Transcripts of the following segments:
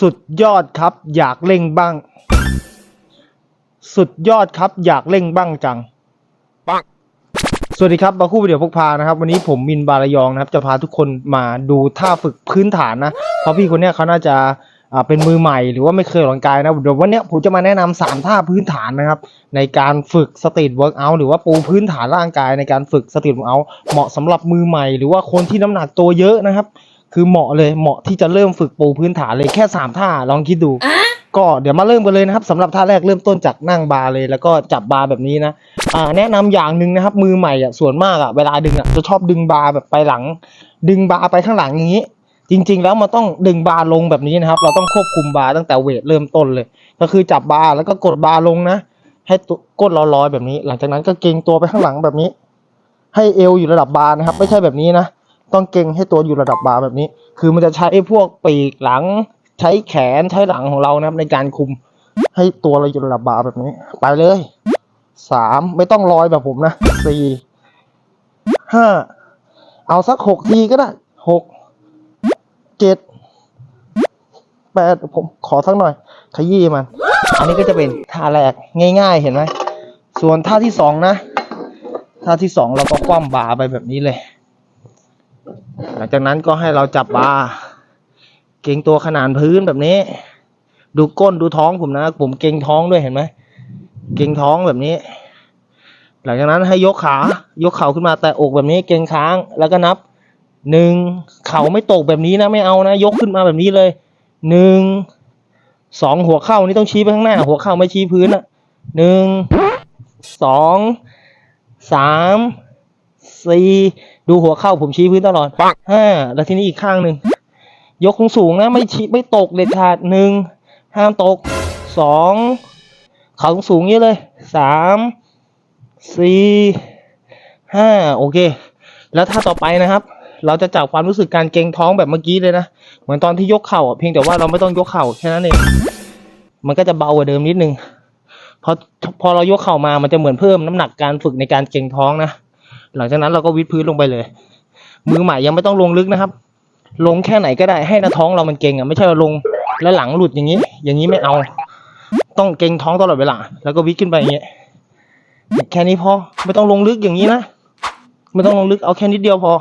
สุดยอดครับ อยากเล่งบ้าง สุดยอดครับอยากเล่งบ้างจังปังสวัสดีครับบาคู่วิดีโอพกพานะครับ วันนี้ผมมินบาลยองนะครับ จะพาทุกคนมาดูท่าฝึกพื้นฐานนะเพราะพี่คนเนี้ยเขาน่าจะอ่าเป็นมือใหม่หรือว่าไม่เคยออกกำลังกายนะเดี๋ยววันเนี้ยผมจะมาแนะนำสามท่าพื้นฐานนะครับ ในการฝึกสตรีทเวิร์กอัลหรือว่าปูพื้นฐานร่างกายในการฝึกสตรีทเวิร์กอัลเหมาะสำหรับมือใหม่ หรือว่าคนที่น้ำหนักตัวเยอะนะครับ คือเหมาะเลยเหมาะที่จะเริ่มฝึกปูพื้นฐานเลยแค่สามท่าลองคิดดู ก็เดี๋ยวมาเริ่มกันเลยนะครับสำหรับท่าแรกเริ่มต้นจากนั่งบาร์เลยแล้วก็จับบาร์แบบนี้นะอ่าแนะนำอย่างหนึ่งนะครับ มือใหม่อะส่วนมากอะเวลาดึงอะจะชอบดึงบาร์แบบไปหลัง ดึงบาร์ไปข้างหลังอย่างนี้ จริง ๆ แล้วมันต้องดึงบาร์ลงแบบนี้นะครับ เราต้องควบคุมบาร์ตั้งแต่เวทเริ่มต้นเลย ก็คือจับบาร์แล้วก็กดบาร์ลงนะ ให้ตัวก้นเราลอยแบบนี้ หลังจากนั้นก็เกรงตัวไปข้างหลังแบบนี้ ให้เอวอยู่ระดับบาร์นะครับ ไม่ใช่แบบนี้นะ ต้องเกรงให้ตัวอยู่ระดับบาแบบนี้ คือมันจะใช้พวกปีกหลัง ใช้แขนใช้หลังของเรานะครับในการคุมให้ตัวเราอยู่ระดับบาแบบนี้ ไปเลยสามไม่ต้องลอยแบบผมนะสี่ห้าเอาสักหกทีก็ได้หกเจ็ดแปดผมขอสักหน่อย ขยี้มัน อันนี้ก็จะเป็นท่าแรกง่าย ๆ เห็นไหมส่วนท่าที่สองนะ ท่าที่สองเราก็คว่ำบาไปแบบนี้เลย หลังจากนั้นก็ให้เราจับบาเก่งตัวขนานพื้นแบบนี้ ดูก้นดูท้องผมนะ ผมเก่งท้องด้วยเห็นไหมเก่งท้องแบบนี้ หลังจากนั้นให้ยกขายกเข่าขึ้นมาแต่อกแบบนี้ เก่งค้างแล้วก็นับหนึ่งเข่าไม่ตกแบบนี้นะไม่เอานะ ยกขึ้นมาแบบนี้เลยหนึ่งสองหัวเข่านี่ต้องชี้ไปข้างหน้า หัวเข่าไม่ชี้พื้นอะหนึ่งสองสาม สี่ดูหัวเข่าผมชี้พื้นตลอดปังห้าแล้วทีนี้อีกข้างหนึ่งยกสูงๆนะไม่ชี้ไม่ตกเด็ดขาดหนึ่งห้ามตกสองเขาสูงๆเยอะเลยสามสี่ห้าโอเค แล้วถ้าต่อไปนะครับ เราจะจับความรู้สึกการเกร็งท้องแบบเมื่อกี้เลยนะ เหมือนตอนที่ยกเข่าอะเพียงแต่ว่าเราไม่ต้องยกเข่าแค่นั้นเองมันก็จะเบากว่าเดิมนิดนึงพอพอเรายกเข่ามามันจะเหมือนเพิ่มน้ำหนักการฝึกในการเกร็งท้องนะ หลังจากนั้นเราก็วิดพื้นลงไปเลย มือใหม่ยังไม่ต้องลงลึกนะครับ ลงแค่ไหนก็ได้ให้หน้าท้องเรามันเก่งอะไม่ใช่ว่าลงแล้วหลังหลุดอย่างนี้ อย่างนี้ไม่เอา ต้องเก่งท้องตลอดเวลา แล้วก็วิดขึ้นไปอย่างเงี้ยแค่นี้พอไม่ต้องลงลึกอย่างนี้นะไม่ต้องลงลึกเอาแค่นิดเดียวพอ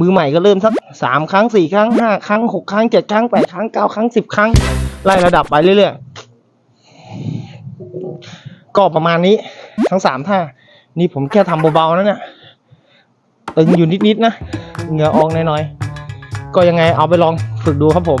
มือใหม่ก็เริ่มสักสามครั้งสี่ครั้งห้าครั้งหกครั้งเจ็ดครั้งแปดครั้งเก้าครั้งสิบครั้งไล่ระดับไปเรื่อยๆก็ประมาณนี้ทั้งสามท่านี่ผมแค่ทำเบาๆนะเนี่ย ตึงอยู่นิดๆนะเหงื่อออกหน่อยๆก็ยังไงเอาไปลองฝึกดูครับผม